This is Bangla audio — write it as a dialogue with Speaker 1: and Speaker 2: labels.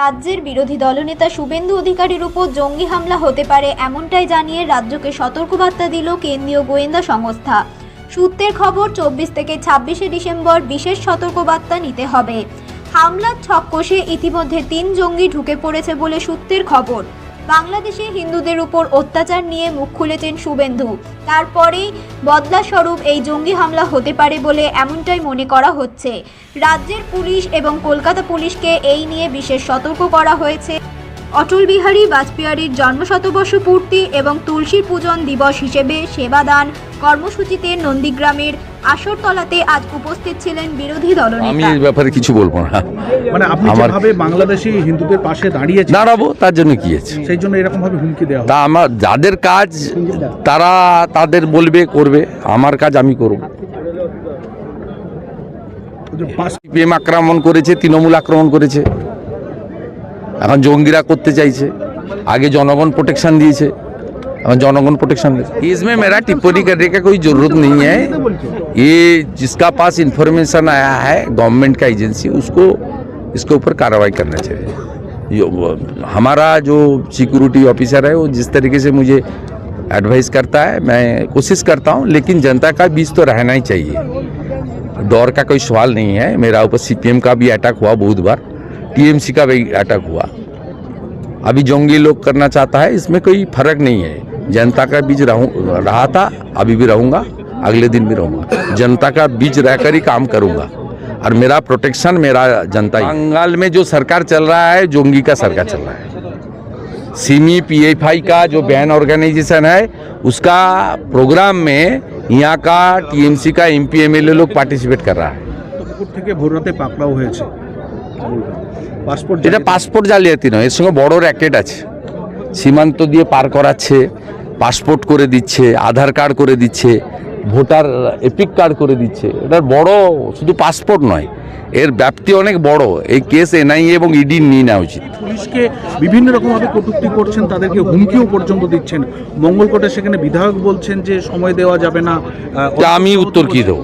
Speaker 1: রাজ্যের বিরোধী দলনেতা শুভেন্দু অধিকারীর উপর জঙ্গি হামলা হতে পারে এমনটাই জানিয়ে রাজ্যকে সতর্কবার্তা দিল কেন্দ্রীয় গোয়েন্দা সংস্থা। সূত্রের খবর, চব্বিশ থেকে ছাব্বিশে ডিসেম্বর বিশেষ সতর্কবার্তা নিতে হবে। হামলার ছক ইতিমধ্যে তিন জঙ্গি ঢুকে পড়েছে বলে সূত্রের খবর। বাংলাদেশে হিন্দুদের উপর অত্যাচার নিয়ে মুখ খুলেছেন শুভেন্দু। তারপরেই বদলাস্বরূপ এই জঙ্গি হামলা হতে পারে বলে এমনটাই মনে করা হচ্ছে। রাজ্যের পুলিশ এবং কলকাতা পুলিশকে এই নিয়ে বিশেষ সতর্ক করা হয়েছে। অটল বিহারী বাজপেয়ীর জন্মশতবর্ষ পূর্তি এবং তুলসী পূজন দিবস হিসেবে সেবাদান কর্মসূচিতে নন্দীগ্রামের আসরতলাতে আজ উপস্থিত ছিলেন বিরোধী
Speaker 2: আমি
Speaker 1: দলনেতা
Speaker 2: এই ব্যাপারে কিছু বলব না।
Speaker 3: মানে আপনি যেভাবে বাংলাদেশি হিন্দুদের পাশে দাঁড়িয়েছেন
Speaker 2: দাঁড়াবো তার জন্য কি আছে?
Speaker 3: সেই জন্য এরকম ভাবে হুমকি দেওয়া
Speaker 2: তা আমার যাদের কাজ তারা তাদের বলবে করবে। আমার কাজ আমি করব। আক্রমণ করেছে তৃণমূল আক্রমণ করেছে। এখন জঙ্গিরা করতে চাইছে আগে জনগণ প্রোটেকশন দিয়েছে এখন জনগণ प्रोटेक्शन इसमें मेरा टिप्पणी करने का कोई जरूरत नहीं है ये जिसका पास इंफॉर्मेशन आया है गवर्नमेंट का एजेंसी उसको इसके ऊपर कार्रवाई करना चाहिए जो हमारा जो सिक्योरिटी ऑफिसर है वो जिस तरीके से मुझे एडवाइस करता है मैं कोशिश करता हूँ लेकिन जनता का बीच तो रहना ही चाहिए दौर का कोई सवाल नहीं है मेरा ऊपर सीपीएम का भी अटैक हुआ बहुत बार टीएमसी का भी अटैक हुआ। अभी जोंगी लोग करना चाहता है, इसमें कोई फ़र्क नहीं है। जनता का बीच रहूँ था, अभी भी रहूँगा, अगले दिन भी रहूँगा। जनता का बीच रहकर ही काम करूँगा। और मेरा प्रोटेक्शन मेरा जनता बंगाल में जो सरकार चल रहा है, जोंगी का सरकार चल रहा है। सिमी पीएफआई का जो बैन ऑर्गेनाइजेशन है, उसका प्रोग्राम में यहाँ का टीएमसी का एमपी एमएलए लोग पार्टिसिपेट कर रहा है।
Speaker 3: পাসপোর্ট
Speaker 2: এটা পাসপোর্ট জালিয়াতি নয় এর সঙ্গে বড় র্যাকেট আছে। সীমান্ত দিয়ে পার করাচ্ছে পাসপোর্ট করে দিচ্ছে আধার কার্ড করে দিচ্ছে ভোটার এপিক কার্ড করে দিচ্ছে। এটার বড় শুধু পাসপোর্ট নয় এর ব্যাপ্তি অনেক বড়। এই কেস এনআইএ এবং ইডি নিয়ে নেওয়া উচিত।
Speaker 3: পুলিশকে বিভিন্ন রকম ভাবে কটূক্তি করছেন তাদেরকে হুমকিও পর্যন্ত দিচ্ছেন। মঙ্গলকোটে সেখানে বিধায়ক বলছেন যে সময় দেওয়া যাবে না।
Speaker 2: তা আমি উত্তর কি দেবো?